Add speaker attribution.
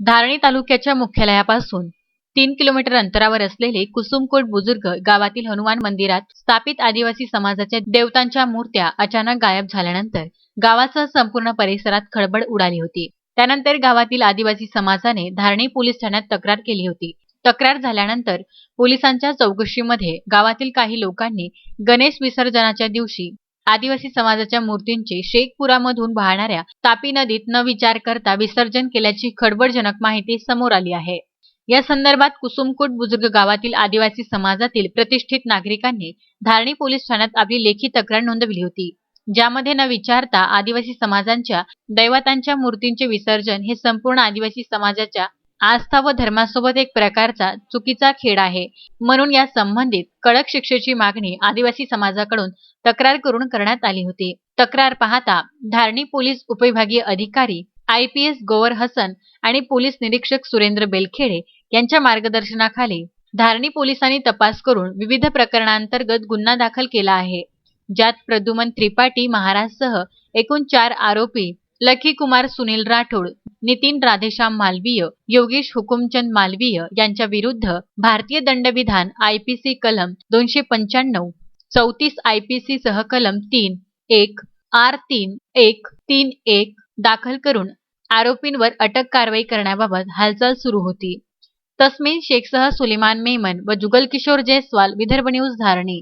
Speaker 1: धारणी तालुक्याच्या मुख्यालयापासून तीन किलोमीटर अंतरावर असलेले कुसुमकोट बुजुर्ग गावातील हनुमान मंदिरात स्थापित आदिवासी समाजाच्या देवतांच्या मूर्त्या अचानक गायब झाल्यानंतर गावासह संपूर्ण परिसरात खळबळ उडाली होती. त्यानंतर गावातील आदिवासी समाजाने धारणी पोलीस ठाण्यात तक्रार केली होती. तक्रार झाल्यानंतर पोलिसांच्या चौकशीमध्ये गावातील काही लोकांनी गणेश विसर्जनाच्या दिवशी आदिवासी समाजाच्या मूर्तींचे शेखपुरामधून वाहणाऱ्या तापी नदीत न विचार करता विसर्जन केल्याची खडबडजनक माहिती समोर आली आहे. या संदर्भात कुसुमकोट बुजुर्ग गावातील आदिवासी समाजातील प्रतिष्ठित नागरिकांनी धारणी पोलीस ठाण्यात आपली लेखी तक्रार नोंदवली होती. ज्यामध्ये न विचारता आदिवासी समाजांच्या दैवतांच्या मूर्तींचे विसर्जन हे संपूर्ण आदिवासी समाजाच्या आस्था व धर्मासोबत एक प्रकारचा चुकीचा खेळ आहे. म्हणून या संबंधित कडक शिक्षेची मागणी आदिवासी समाजाकडून तक्रार करून करण्यात आली होती. तक्रार पाहता धारणी पोलीस उपविभागीय अधिकारी आय पी एस गोवर हसन आणि पोलीस निरीक्षक सुरेंद्र बेलखेडे यांच्या मार्गदर्शनाखाली धारणी पोलिसांनी तपास करून विविध प्रकरणांतर्गत गुन्हा दाखल केला आहे. ज्यात प्रद्युमन त्रिपाठी महाराजसह एकूण चार आरोपी लकी कुमार सुनील राठोड नितीन राधेश्याम मालवीय योगेश हुकुमचंद मालवीय यांच्या विरुद्ध भारतीय दंडविधान आयपीसी कलम दोनशे पंच्याण्णव चौतीस आयपीसी सह कलम तीन एक आर तीन एक तीन एक दाखल करून आरोपींवर अटक कारवाई करण्याबाबत हालचाल सुरू होती. तस्मीन शेखसह सुलेमान मेमन व जुगल किशोर जयस्वाल विदर्भ न्यूज धारणी.